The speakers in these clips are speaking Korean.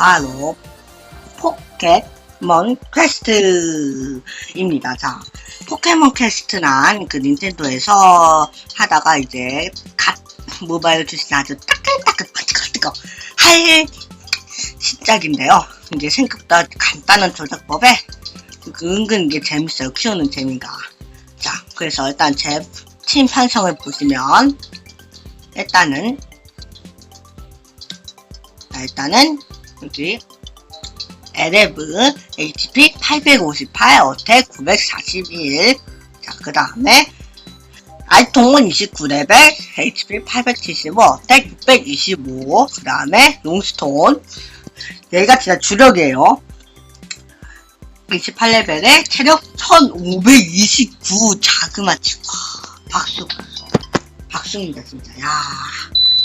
바로 포켓몬 퀘스트입니다. 자, 포켓몬 퀘스트란 그 닌텐도에서 하다가 이제 갓 모바일 출시 아주 따끈따끈 뜨거 할 시작인데요. 이제 생각보다 간단한 조작법에 그 은근 이게 재밌어요. 키우는 재미가. 자, 그래서 일단 제 팀 편성을 보시면 일단은 자, 일단은 여기 LF HP 858 어택 941 자, 그 다음에 알통은 29레벨 HP 875 어택 625그 다음에 롱스톤. 얘가 진짜 주력이에요. 28레벨에 체력 1529 자그마치 와 박수 박수. 박수입니다 진짜. 야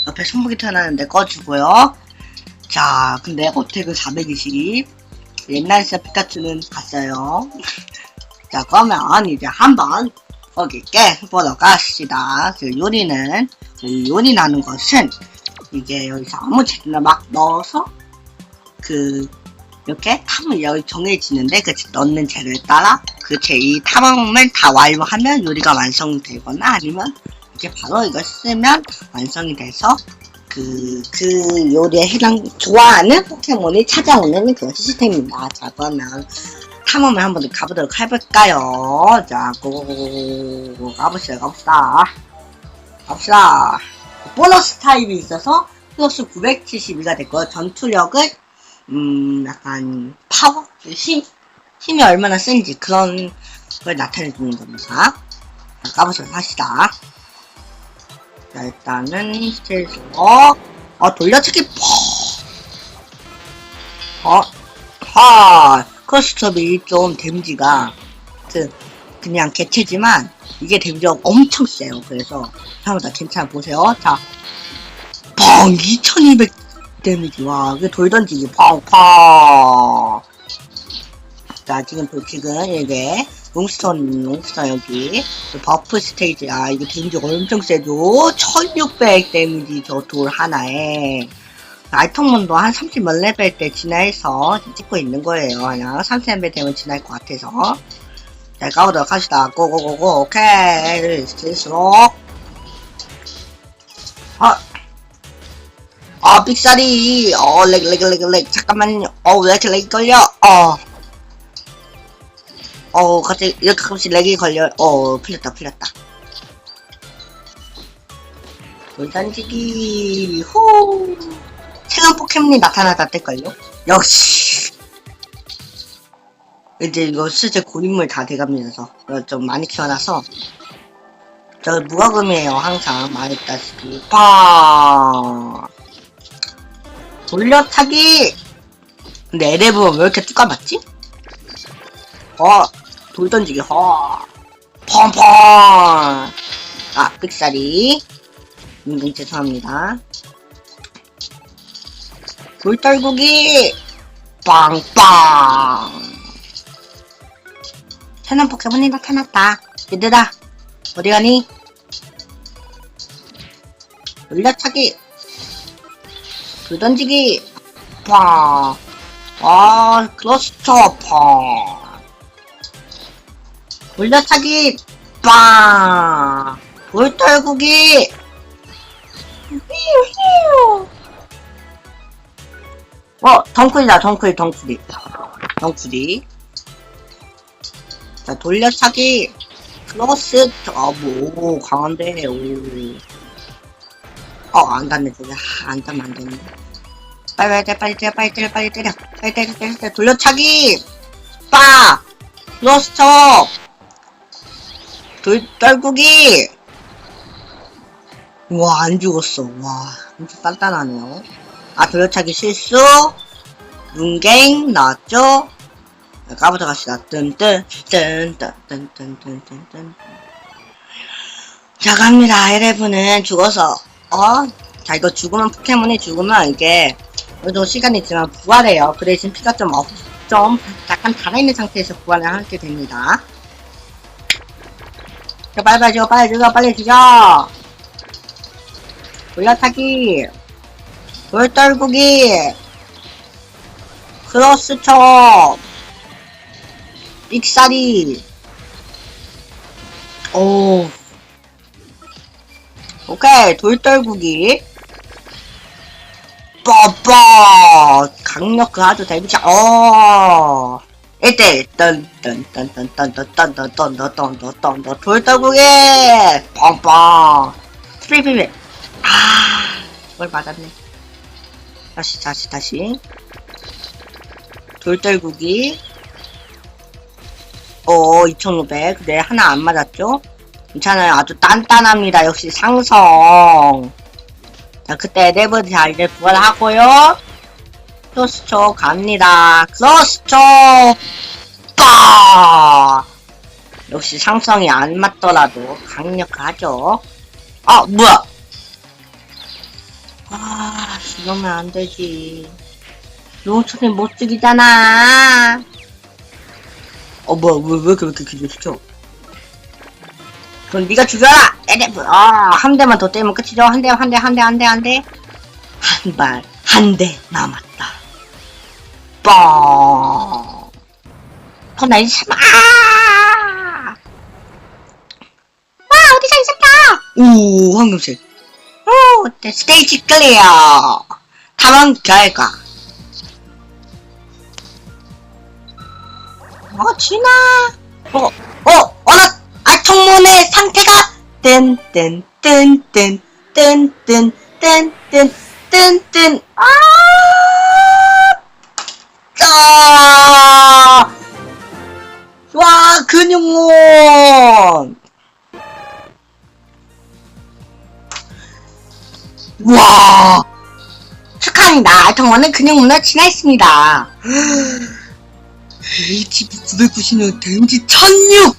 옆에 손목이 태어나는데 꺼주고요 자 근데 어택은 420 옛날 사 피카츄는 갔어요. 자 그러면 이제 한번 거기 게 보러 갑시다. 그 요리는 그 요리 나는 것은 이제 여기서 아무 재료나 막 넣어서 그 이렇게 탐을 여기 정해지는데 그 넣는 재료에 따라 그제이 탐험을 다 완료하면 요리가 완성되거나 아니면 이제 바로 이걸 쓰면 완성이 돼서 그, 그 요리에 해당, 좋아하는 포켓몬이 찾아오는 그런 시스템입니다. 자, 그러면 탐험을 한번 가보도록 해볼까요? 자, 고고고고고 가보시다, 가봅시다. 갑시다. 보너스 타입이 있어서 플러스 972가 됐고요. 전투력은 음, 약간, 파워? 힘? 힘이 얼마나 센지 그런 걸 나타내주는 겁니다. 자, 까보시면 합시다. 자, 일단은, 스테이지, 어, 어, 돌려치기, 퍼! 어, 하! 크로스톱이 좀 데미지가, 그, 그냥 개체지만, 이게 데미지가 엄청 세요. 그래서, 한번 다 괜찮아 보세요. 자, 뻥! 2200 데미지. 와, 이게 돌 던지기. 펑펑. 자, 지금, 보- 지금, 이게, 롱스톤, 롱스톤 여기. 그 버프 스테이지. 아, 이게 데미지가 엄청 세죠? 1600 데미지 저돌 하나에. 알통문도 한 30몇 레벨 때 진화해서 찍고 있는 거예요. 그냥 30레벨 되면 진화할 것 같아서. 자, 가보도록 합시다. 고고고고, 오케이. 스트레스로. 아, 아, 삑사리. 어, 렉, 렉, 렉, 렉. 잠깐만요. 어, 왜 이렇게 렉이 걸려? 어. 어, 갑자기, 이렇게 가끔씩 렉이 걸려. 어, 풀렸다, 풀렸다. 돌단지기, 후. 최근 포켓몬이 나타나다 때걸요? 역시. 이제 이거 실제 고인물 다. 저. 좀 많이 키워놔서. 저 무과금이에요, 항상. 말했다시피. 팡! 돌려차기! 근데 에레브는 왜 이렇게 뚜까 맞지? 어, 돌 던지기, 허. 펑펑! 아, 삑사리. 인공 죄송합니다. 돌 떨구기! 빵빵! 새로운 포켓몬이 나타났다. 얘들아, 어디 가니? 돌려차기! 돌 던지기! 팡! 아, 클러스터 팡! 돌려차기 빵! 돌떨구기 히우 어 덩쿨이다 덩쿨 덩쿨이 덩쿨이 자 돌려차기. 클러스 아뭐 강한데 오어안 닿네 저기 아, 안 닿으면 안 되는데 빨리 빨리 빨리 때려 빨리 때려 빨리 때려. 빨리 때려 때려 때려. 돌려차기! 빠! 클러스터 돌, 떨국이! 와, 안 죽었어. 와, 엄청 단단하네요. 아, 돌려차기 실수! 문갱 나왔죠? 까부터 갑시다. 뜬뜬, 뜬뜬, 뜬뜬, 뜬뜬, 뜬. 자, 갑니다. 119는 죽어서, 어? 자, 이거 죽으면, 포켓몬이 죽으면 이게, 그래도 시간이 있지만 부활해요. 그 대신 피가 좀 없, 좀 약간 달아있는 상태에서 부활을 하게 됩니다. 자, 빨리 빨리 죽어, 빨리 죽어, 빨리 죽어! 올라타기! 돌떨구기! 크로스 쳐 삑사리 오 오케이 돌떨구기 뽀뽀 강력 아주 데뷔차 어 이때 딴딴딴딴딴딴딴딴딴딴딴딴 돌떨구기 뻥뻥 트리비비 아 이걸 맞았네 다시 다시 다시 돌떨구기 어 2500. 네 하나 안 맞았죠? 괜찮아요. 아주 단단합니다. 역시 상성. 자 그때 네버드 잘 부활하고요. 크로스초 갑니다. 크로스초 빠 역시 상성이 안 맞더라도 강력하죠. 아 뭐야? 아 이러면 안 되지. 용초는 못 죽이잖아. 어 뭐야 왜, 왜 이렇게 기절시켜 그럼 네가 죽여라 에데브 아한 대만 더 때리면 끝이죠 한 대 한 대 한 대 한 대 한 대 한 발 한 대 남았다 뻥 그럼 나 이제 참 아! 와 어디서 있었다 오 황금색 오 네, 스테이지 클리어 탐험 결과 어, 진아. 어, 어, 어느 아 청문의 상태가 뜬, 뜬, 뜬, 뜬, 뜬, 뜬, 뜬, 뜬, 뜬, 뜬, 아! 짜! 와, 근육몬! 와! 축하합니다. 알통원은 근육몬을 진화했습니다. HB 990년 데미지 1006!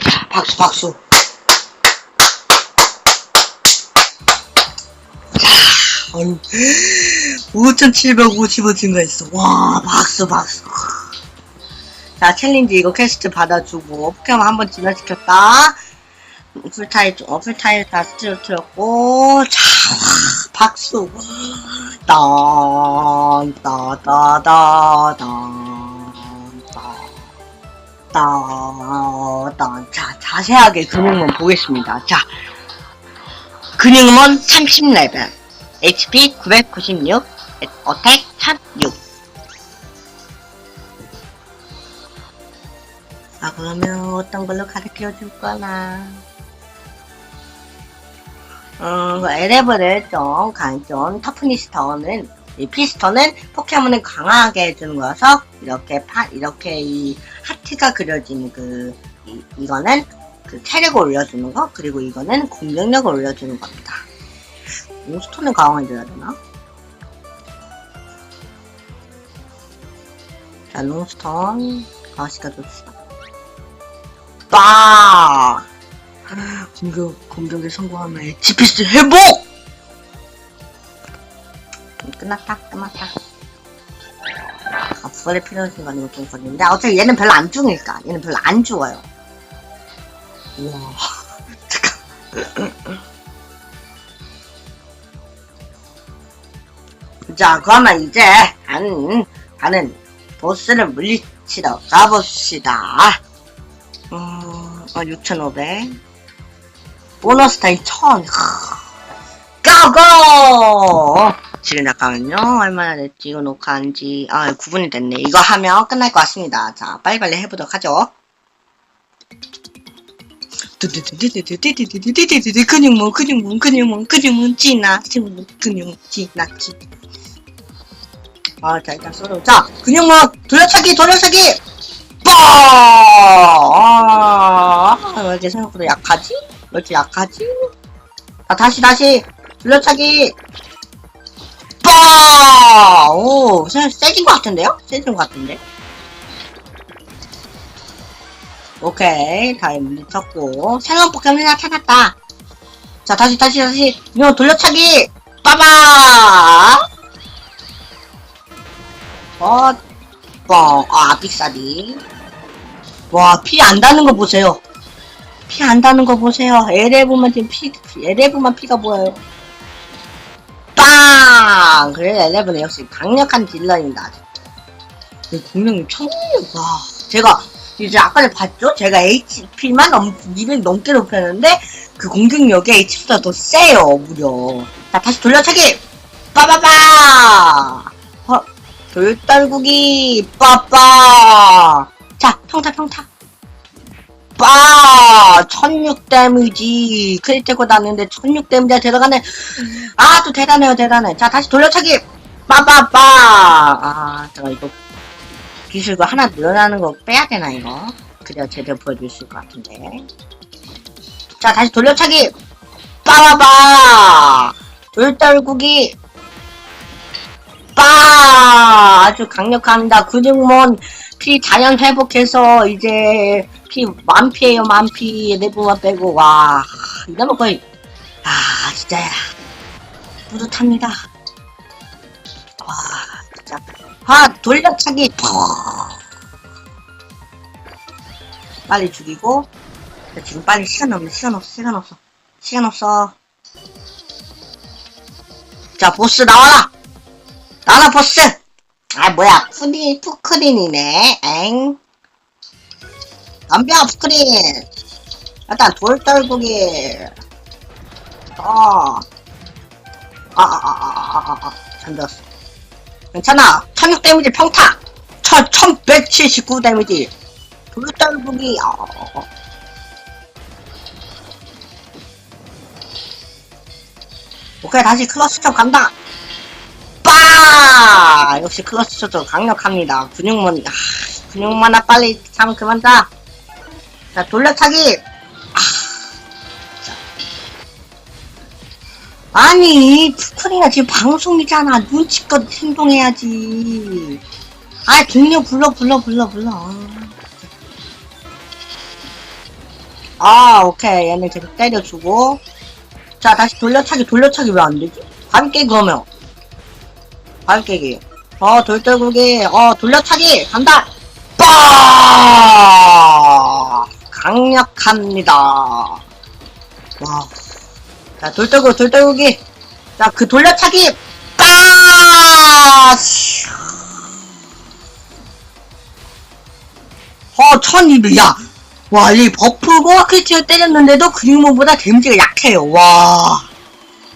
자, 박수, 박수. 어휴, 5,750원 증가했어. 와, 박수, 박수. 자, 챌린지 이거 퀘스트 받아주고, 포켓몬 한 번 진화시켰다. 풀타일, 어, 풀타일 다 스트레트였고, 자, 와, 박수. 딴, 따, 따, 따, 딴, 따, 따, 딴. 자, 자세하게 근육몬 보겠습니다. 자, 근육몬 30레벨, HP 996, 어택 1006. 아, 그러면 어떤 걸로 가르쳐 줄 거나. 음, 그 에레브를 좀, 강, 좀, 터프니스터는, 이 피스터는 포켓몬을 강하게 해주는 거여서, 이렇게 파, 이렇게 이 하트가 그려진 그, 이, 이거는 그 체력을 올려주는 거, 그리고 이거는 공격력을 올려주는 겁니다. 몬스터는 강화해줘야 되나? 자, 롱스턴, 강화시켜줍시다. 빠! 공격, 공격에 성공하면 HPS 회복! 음, 끝났다, 끝났다. 아, 부활의 필요한 순간이 좀 걸리는데, 어차피 얘는 별로 안 죽으니까. 얘는 별로 안 죽어요. 우와. 잠깐. 자, 그러면 이제, 가는, 가는 보스를 물리치러 가봅시다. 음, 어, 6,500. 보너스 타임 1000. 고고! 지금 잠깐만요. 얼마나 됐지? 이거 녹화한 지, 아, 9분이 됐네. 이거 하면 끝날 것 같습니다. 자, 빨리빨리 해보도록 하죠. 근육몬, 근육몬, 근육몬, 근육몬, 찌나, 근육몬, 찌나, 찌. 아, 자, 일단 쏘려. 자, 근육몬, 돌려차기, 돌려차기! 뻥! 아, 왜 이렇게 생각보다 약하지? 왜 이렇게 약하지? 아, 다시, 다시! 돌려차기! 뻥! 오, 세, 세진 것 같은데요? 세진 것 같은데? 오케이, 다 물리쳤고. 새로운 포켓몬 하나 찾았다. 자, 다시, 다시, 다시. 이거 돌려차기! 빠바! 어, 뻥. 아, 빅사리. 와, 피 안 다는 거 보세요. 피 안 다는 거 보세요. LF만 지금 피, LF만 피가 보여요. 빵! 그래, 엘레븐은 역시 강력한 딜러입니다. 이 공룡이 천국, 와. 제가, 이제 아까 전에 봤죠? 제가 HP만 200 넘게 높였는데, 그 공격력이 HP보다 더 세요, 무려. 자, 다시 돌려차기! 빠바바! 어, 돌달구기, 빠빠! 자, 평타, 평타. 빠! 1006 데미지. 크리티코 났는데 1006 데미지가 들어가네. 아, 또 대단해요, 대단해. 자, 다시 돌려차기! 빠빠빠! 아, 제가 이거 기술 거 하나 늘어나는 거 빼야 되나, 이거? 그래야 제대로 보여줄 수 있을 것 같은데. 자, 다시 돌려차기! 빠바바! 돌달구기! 빠! 아주 강력합니다. 근육몬 피 자연 회복해서 이제 피 만피에요, 만피. 내부만 빼고, 와. 이러면 거의, 아, 진짜, 뿌듯합니다. 와, 진짜. 아, 돌려차기, 퍽! 빨리 죽이고. 자, 지금 빨리 시간 없네, 시간 없어, 시간 없어. 시간 없어. 자, 보스 나와라! 나와라, 보스! 아, 뭐야, 푸디, 푸크린이네, 엥. 덤벼, 푸크린! 일단, 돌떨구기. 어. 아, 아, 아, 아, 잠들었어. 괜찮아. 1600 데미지 평타! 1179 데미지. 돌떨구기, 어, 어, 어. 오케이, 다시 클러스점 간다! 빠! 역시 클러치 초도 강력합니다. 근육만, 아, 근육만아 빨리 잠 그만 자. 자, 돌려차기! 아, 자. 아니, 푸크리가 지금 방송이잖아. 눈치껏 행동해야지. 아, 동료 불러, 불러, 불러, 불러. 아, 오케이. 얘는 계속 때려주고. 자, 다시 돌려차기, 돌려차기 왜 안 되지? 함께 그러면. 발깨기. 어, 돌떨구기. 어, 돌려차기. 간다. 빠! 강력합니다. 와. 자, 돌떨구, 돌떨구기. 자, 그 돌려차기. 빠! 어, 1200. 야. 와, 이 버프고 크리티를 때렸는데도 근육몬보다 데미지가 약해요. 와.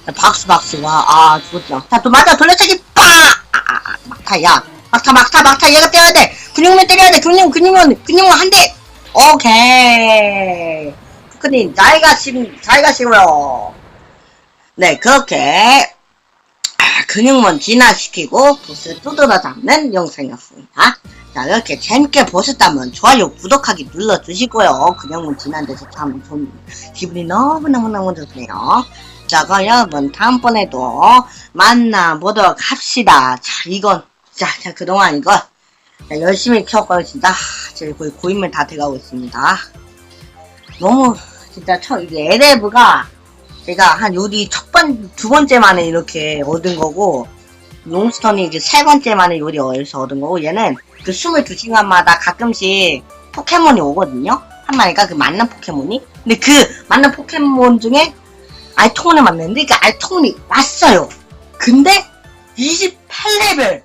야, 박수 박수 와 아 죽었다 자 또 맞아 돌려차기 빠 아, 아, 아, 막타 야. 막타 막타 막타. 얘가 때려야 돼. 근육맨 때려야 돼. 근육 근육맨 근육맨 한대. 오케이. 푸크님 잘 가시 잘 가시고요. 네 그렇게. 아, 근육맨 진화시키고 보스 두드러 잡는 영상이었습니다. 자 이렇게 재밌게 보셨다면 좋아요 구독하기 눌러주시고요. 근육맨 진화돼서 참 좀 기분이 너무너무너무 좋네요. 자, 그럼 여러분, 다음번에도 만나보도록 합시다. 자, 이건, 자, 자 그동안 이거, 자, 열심히 키웠거든요, 진짜. 제가 거의 고인물 다 돼가고 있습니다. 너무, 진짜, 첫, 이게 에레브가, 제가 한 요리 첫 번, 두 번째 만에 이렇게 얻은 거고, 롱스턴이 이제 세 번째 만에 요리 어디서 얻은 거고, 얘는 그 22시간마다 가끔씩 포켓몬이 오거든요? 한 마리가 그 만난 포켓몬이? 근데 그 만난 포켓몬 중에 알통원을 만났는데 그 알통원이 왔어요. 근데 28레벨